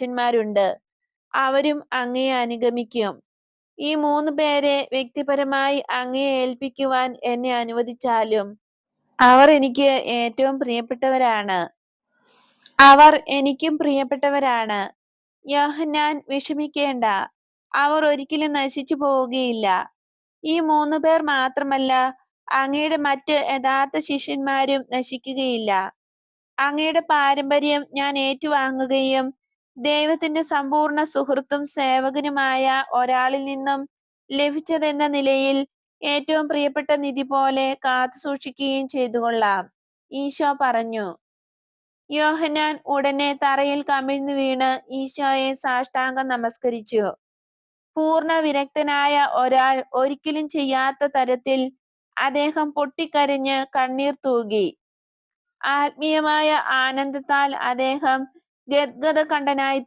ശിഷ്യന്മാരുണ്ട് അവരും അങ്ങയെ അനുഗമിക്കും. ഈ മൂന്ന് പേരെ വ്യക്തിപരമായി അങ്ങയെ ഏൽപ്പിക്കുവാൻ എന്നെ അനുവദിച്ചാലും അവർ എനിക്ക് ഏറ്റവും പ്രിയപ്പെട്ടവരാണ്. അവർ എനിക്കും പ്രിയപ്പെട്ടവരാണ്. യോഹന്നാൻ വിഷമിക്കേണ്ട. അവർ ഒരിക്കലും നശിച്ചു പോവുകയില്ല. ഈ മൂന്ന് പേർ മാത്രമല്ല അങ്ങയുടെ മറ്റ് യഥാർത്ഥ ശിഷ്യന്മാരും നശിക്കുകയില്ല. അങ്ങയുടെ പാരമ്പര്യം ഞാൻ ഏറ്റുവാങ്ങുകയും ദൈവത്തിന്റെ സമ്പൂർണ സുഹൃത്തും സേവകനുമായ ഒരാളിൽ നിന്നും ലഭിച്ചതെന്ന നിലയിൽ ഏറ്റവും പ്രിയപ്പെട്ട നിധി പോലെ കാത്തു സൂക്ഷിക്കുകയും ചെയ്തുകൊള്ളാം. ഈശോ പറഞ്ഞു യോഹനാൻ ഉടനെ തറയിൽ കമിഴ്ന്നു വീണ് ഈശോയെ സാഷ്ടാംഗം നമസ്കരിച്ചു. പൂർണ വിരക്തനായ ഒരാൾ ഒരിക്കലും ചെയ്യാത്ത തരത്തിൽ അദ്ദേഹം പൊട്ടിക്കരഞ്ഞ് കണ്ണീർ തൂകി. ആത്മീയമായ ആനന്ദത്താൽ അദ്ദേഹം ഗദ്ഗത കണ്ഠനായി